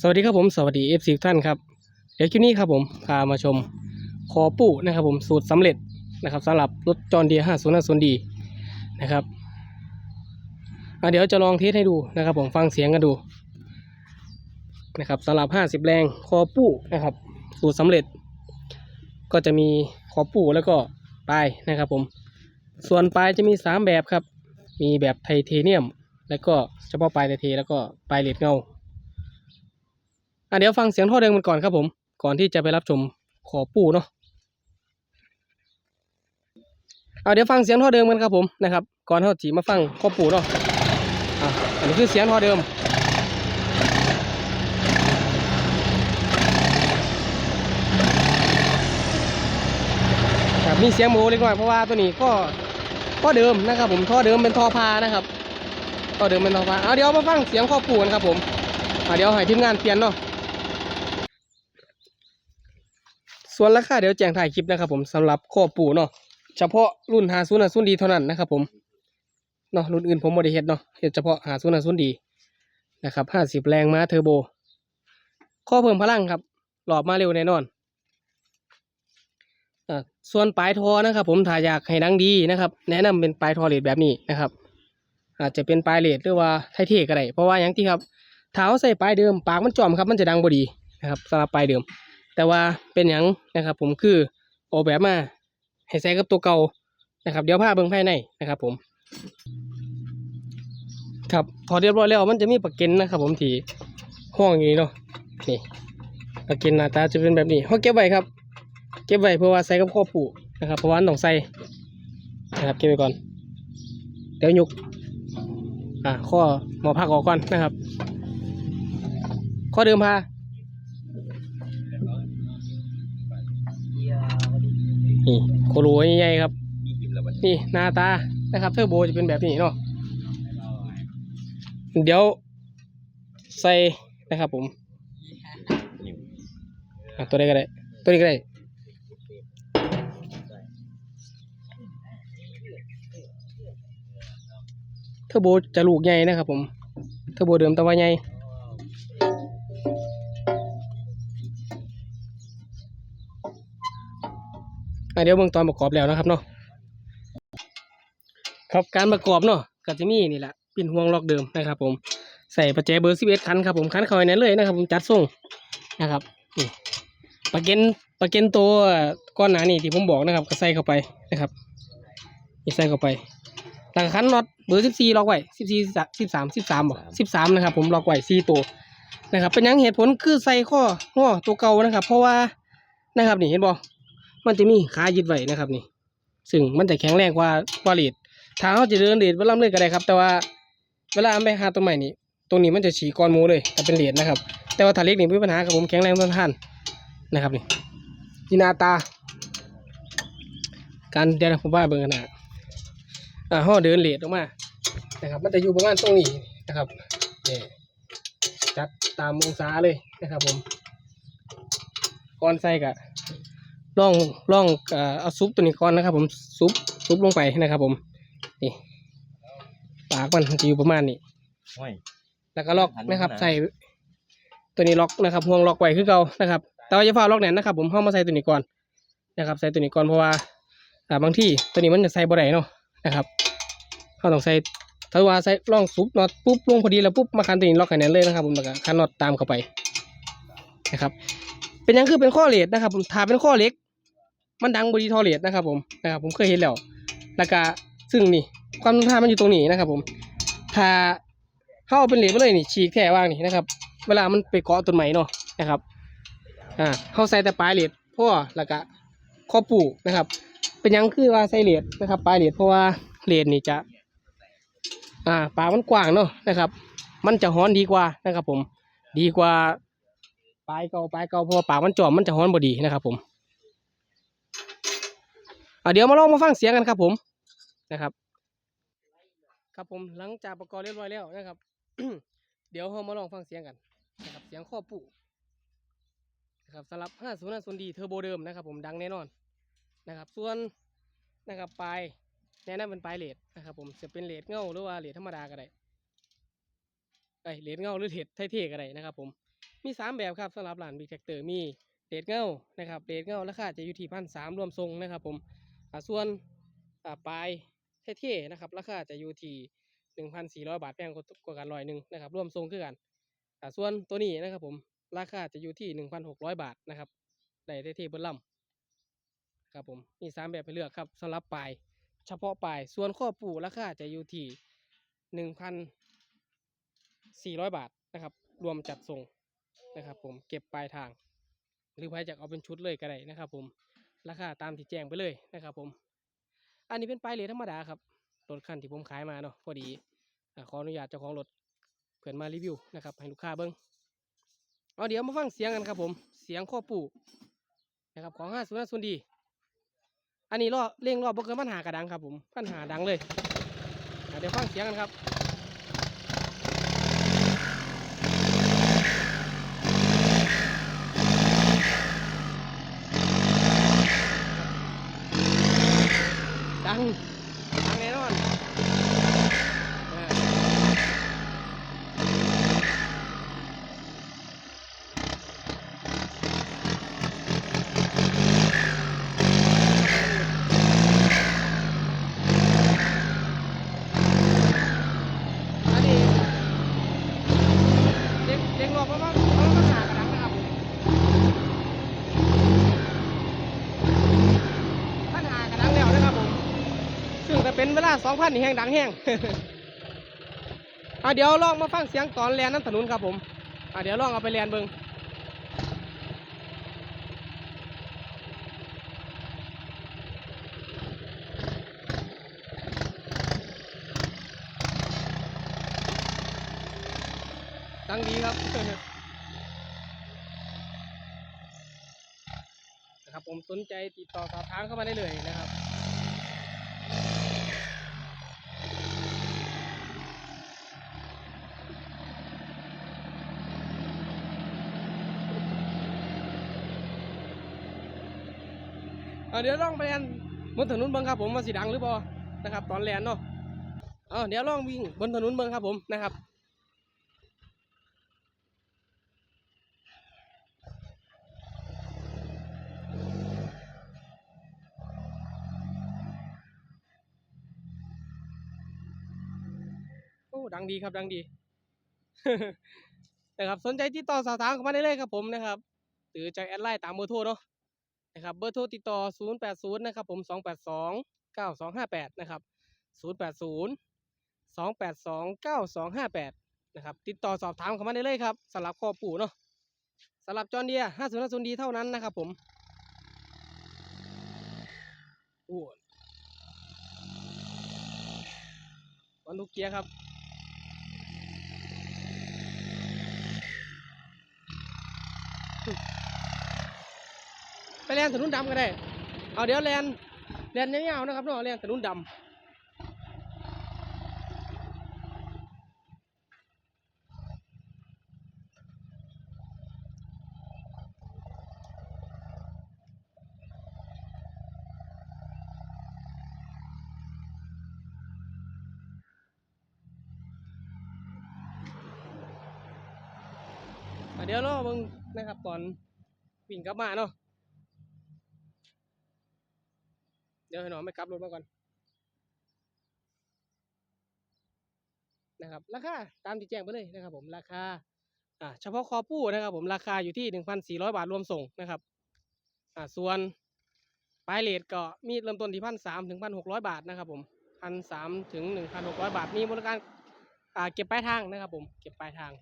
สวัสดีครับผมสวัสดีเอฟซีท่านครับเดี๋ยวคลิปนี้ครับผมพามาชมคอปูนะครับผมสูตรสำเร็จนะครับสำหรับรถจอนเดียห้าศูนย์ห้าศูนย์ดีนะครับเดี๋ยวจะลองเทสให้ดูนะครับ ผมฟังเสียงกันดูนะครับสำหรับห้าสิบแรงคอปูนะครับ สูตรสำเร็จ ก็จะมีคอปูแล้วก็ปลายนะครับ ผมส่วนปลายจะมีสามแบบครับ มีแบบไทเทเนียม แล้วก็เฉพาะปลายไทเทแล้วก็ปลายเลดเงา อะเดี๋ยวฟังเสียงท่อเดิมกันก่อนครับผม ก่อนที่จะไปรับชมขอปูเนาะเอาเดี๋ยวฟังเสียงท่อเดิมกันครับผมนะครับ ก่อนเท่าจีมาฟังขอปูเนาะอะอันนี้คือเสียงท่อเดิมครับมีเสียงโมเล็กน้อยเพราะว่าตัวนี้ก็ท่อเดิมนะครับผมท่อเดิมเป็นท่อพานะครับท่อเดิมเป็นท่อพาเอาเดี๋ยวมาฟังเสียงข้อปูกันครับผมอะเดี๋ยวให้ทีมงานเปลี่ยนเนาะ ส่วนราคาเดี๋ยวแจ้งถ่ายคลิปนะครับผมสำหรับข้อปูเนาะเฉพาะรุ่นหาศูนย์ศูนดีเท่านั้นนะครับผมเนาะรุ่นอื่นผมไม่ได้เฮ็ดเนาะเฮ็ดเฉพาะหาศูนย์ศูนดีนะครับห้าสิบแรงม้าเทอร์โบ ข้อเพิ่มพลังครับ หลอบมาเร็วแน่นอนส่วนปลายทอนะครับ ผมถ้าอยากให้ดังดีนะครับ แนะนำเป็นปลายทอเลดแบบนี้นะครับ อาจจะเป็นปลายเลดหรือว่าไทเทก็ได้เพราะว่าอย่างที่ครับถ้าเอาใส่ปลายเดิมปากมันจอมครับมันจะดังบดีนะครับสำหรับปลายเดิม แต่ว่าเป็นอย่างนะครับผมคือออกแบบมาให้ใส่กับตัวเก่านะครับ เดี๋ยวผ้าเบิ่งภายในนะครับ ผม ครับพอเรียบร้อยแล้วมันจะมีปากเก็นนะครับ ผมที่ห้องอย่างนี้เนาะนี่ปากเก็นหน้าตาจะเป็นแบบนี้เขาเก็บไว้ครับ เก็บไว้เพื่อว่าใส่กับข้อผูนะครับเพราะว่าต้องใส่นะครับเก็บไว้ก่อน เดี๋ยวยุกอ่าข้อหมอพักออกก่อนนะครับ ข้อเดิมพา นี่โคโลใหญ่ๆครับ นี่หน้าตานะครับเทอร์โบจะเป็นแบบนี้เนาะเดี๋ยวใส่นะครับผมอะตัวนี้ก็ได้ ตัวนี้ก็ได้เทอร์โบจะลูกใหญ่นะครับผมเทอร์โบเดิมแตะวันใหญ่ เดี๋ยวเบื้องตอนประกอบแล้วนะครับเนาะครับการประกอบเนาะก็จะมีนี่แหละปิ่นห่วงล็อกเดิมนะครับผมใส่ประแจเบอร์11คันครับผมคันเข้าไปนั้นเลยนะครับผมจัดส่งนะครับนี่ประเก็นประเก็นตัวก้อนหนานี่ที่ผมบอกนะครับ ก็ใส่เข้าไปนะครับนี่ใส่เข้าไปหลังคันน็อตเบอร์14ล็อกไว้14 13 13บ่13นะครับผมล็อกไว้4ตัวนะครับเป็นยังเหตุผลคือใส่ข้อง้อตัวเก่านะครับ เพราะว่านะครับนี่เห็นบ่ มันจะมีขายึดไว้นะครับนี่ ซึ่งมันจะแข็งแรงกว่ากว่าเลดถ้าเขาจะเดินเลดเวลาเลยก็ได้ครับ แต่ว่าเวลาเอาไปหาตัวใหม่นี่ตรงนี้มันจะฉีกก้อนมูเลยแต่เป็นเลดนะครับ แต่ว่าถ้าเล็กนี่ไม่มีปัญหาครับผมแข็งแรงทนทานนะครับนี่จินาตา การเดี๋ยวนผมว่าเบิ่งกันนะอ่าห่อเดินเลดออกมานะครับ มันจะอยู่ประมาณตรงนี้นะครับเนี่ยจัดตามองศาเลยนะครับผมก่อนใส่กะ ล่องล่องเอ่อเอาซุปตัวนี้ก่อนนะครับ ผมซุปซุปลงไปนะครับ ผมนี่ปากมันจะอยู่ประมาณนี้ห้อยแล้วก็ล็อกนะครับหันมาใส่ตัวนี้ล็อกนะครับห่วงล็อกไว้คือเก่านะครับ แต่ว่าอย่าฝ้าล็อกแน่นนะครับ ผมเข้ามาใส่ตัวนี้ก่อนนะครับ ใส่ตัวนี้ก่อนเพราะว่าอ่าบางที่ตัวนี้มันจะใส่บ่ได้เนาะนะครับเขาต้องใส่ถ้าว่าใส่ล่องซุปน็อตปุ๊บลงพอดีแล้วปุ๊บมาคันตัวนี้ล็อกให้แน่นเลยนะครับ ผมแล้วก็คันน็อตตามเข้าไปนะครับ เป็นหยังคือเป็นข้อเลดนะครับผมถ้าเป็นข้อเล็ก มันดังบดีทอเลตนะครับผมนะครับผมเคยเห็นแล้วแล้วก็ซึ่งนี่ความทนทานมันอยู่ตรงนี้นะครับ ผมถ้าเข้าเอาเป็นเหลวไปเลยนี่ฉีกแท้ว่างนี่นะครับ เวลามันไปเกาะต้นไม้เนาะนะครับอ่าเข้าใส่แต่ปลายเหลดพ่อแล้วก็ข้อปูนะครับ เป็นยังคือว่าใส่เหลดนะครับ ปลายเหลดเพราะว่าเหลดนี่จะอ่าปามันกว้างเนาะนะครับ มันจะฮ้อนดีกว่านะครับ ผม ดีกว่าปลายเก่าปลายเก่าเพราะว่าปามันจอมมันจะฮ้อนบดีนะครับ ผม เดี๋ยวมาลองมาฟังเสียงกันครับผมนะครับ ครับผมหลังจากประกอบเรียบร้อยแล้วนะครับ เดี๋ยวเรามาลองฟังเสียงกันนะครับเสียงข้อปู่นะครับสำหรับ 5 0 5 0ดีเทอร์โบเดิมนะครับ ผมดังแน่นอนนะครับส่วนนะครับปลายแนะนำเป็นปลายเลดนะครับ ผมจะเป็นเลดเงาหรือว่าเลดธรรมดาก็ได้ไอเลดเงาหรือเลดเท่ๆก็ได้นะครับ ผมมีสามแบบครับสำหรับร้านบิ๊กแท็กเตอร์มีเดดเงานะครับเดดเงาราคาจะอยู่ที่พันสามรวมทรงนะครับ ผม ส่วนปลายเท่ๆนะครับ ราคาจะอยู่ที่หนึ่งพันสี่ร้อยบาทแพงกว่ากันร้อยหนึ่งนะครับรวมทรงคือกันส่วนตัวนี้นะครับผมราคาจะอยู่ที่หนึ่งพันหกร้อยบาทนะครับได้เท่ๆเบิ้ลล่ำครับผมมีสามแบบให้เลือกครับสำหรับปลายเฉพาะปลายส่วนข้อปูราคาจะอยู่ที่หนึ่งพันสี่ร้อยบาทนะครับ รวมจัดส่งนะครับผมเก็บปลายทาง หรือใครจะเอาเป็นชุดเลยก็ได้นะครับผม ราคาตามที่แจ้งไปเลยนะครับ ผม อันนี้เป็นปลายเลทธรรมดาครับรถคันที่ผมขายมาเนาะพอดีอขออนุญาตเจ้าของรถเพื่อนมารีวิวนะครับ ให้ลูกค้าเบิ้งเอาเดี๋ยวมาฟังเสียงกันครับผม เสียงข้อปู่นะครับของห้าศูนย์ศูนย์ดี อันนี้รอบเร่งรอบบ่เกินปัญหากระดังครับผมปัญหาดังเลยเดี๋ยวฟังเสียงกันครับ ดัง ดังแน่นอนเอออันนี้เด็กเด็กรอบประมาณประมาณหากระดังนะครับผมปัญหากระดังแล้วนะครับผม ซึ่งจะ เป็นเวลาสองพันนี่แห้งดังแห้งอะเดี๋ยวลองมาฟังเสียงตอนแลนน้ำถนนครับผมอะเดี๋ยวลองเอาไปแลนเบิงดังดีครับนะครับผมสนใจติดต่อสอบถามเข้ามาได้เลยนะครับ เดี๋ยวลองไปเรียนบนถนนเบิ้งครับผมว่าสีดังหรือเปล่านะครับ ตอนเรียนเนาะเอาเดี๋ยวลองวิ่งบนถนนเบิ้งครับผมนะครับโอ้ดังดีครับดังดีนะครับสนใจติดต่อสอบถามเข้ามาได้เลยครับผมนะครับหรือจะแอดไลน์ตามเบอร์โทรเนาะ นะครับเบอร์โทรติดต่อ 080 นะครับผม 282 9258 นะครับ 080 282 9258 นะครับ ติดต่อสอบถามเข้ามาได้เลยครับสำหรับคอปู่เนาะสำหรับจอนเดีย5050ดีเท่านั้นนะครับผมโอ้วันลูกเกียร์ครับ ไปแล นถนนดำก็ได้ เอาเดี๋ยวแลนแลนยาวๆนะครับเนาะแลนถนนดำเดี๋ยวรอเบิ่งนะครับตอนวิ่งกลับมาเนาะ เดี๋ยวให้น้องไปกลับรถมาก่อนนะครับราคาตามที่แจ้งไปเลยนะครับ ผมราคาอ่าเฉพาะคอปูนะครับ ผมราคาอยู่ที่หนึ่งพันสี่ร้อยบาทรวมส่งนะครับอ่าส่วนปลายเลทก็มีเริ่มต้นที่พันสามถึงพันหกร้อยบาทนะครับ ผมพันสามถึงหนึ่งพันหกร้อยบาท มีบริการอ่าเก็บปลายทางนะครับ ผมเก็บปลายทาง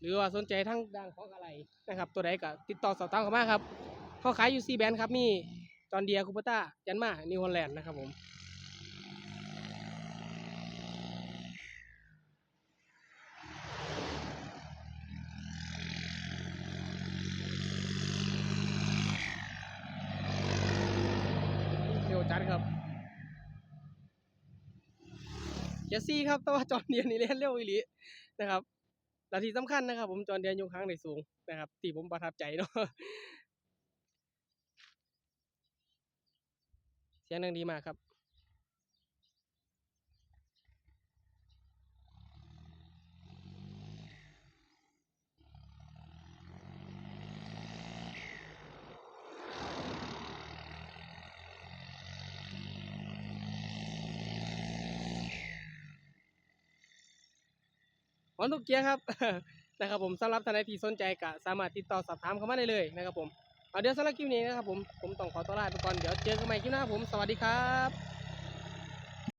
หรือว่าสนใจทั้งด้านของอะไรนะครับ ตัวใดก็ติดต่อสอบถามเข้ามาครับเขาขายอยู่ซีแบนครับมี จอนเดียคูปต้ายันมานิวฮอลแลนด์นะครับผมเร็วจัดครับเจสซี่ครับแต่ว่าจอนเดียนี่เล่นเร็วอีหลีนะครับและที่สำคัญนะครับ ผมจอนเดียยกครั้งในสูงนะครับที่ผมประทับใจเนาะ สียงดังดีมากครับหอนทุกเกียร์ครับนะครับผมสำหรับท่านใดที่สนใจก็สามารถติดต่อสอบถามเข้ามาได้เลยนะครับผม เอาเดี๋ยวสำหรับคลิปนี้นะครับผม ผมต้องขอตัวลาไปก่อน เดี๋ยวเจอกันใหม่คลิปหน้าครับผม สวัสดีครับ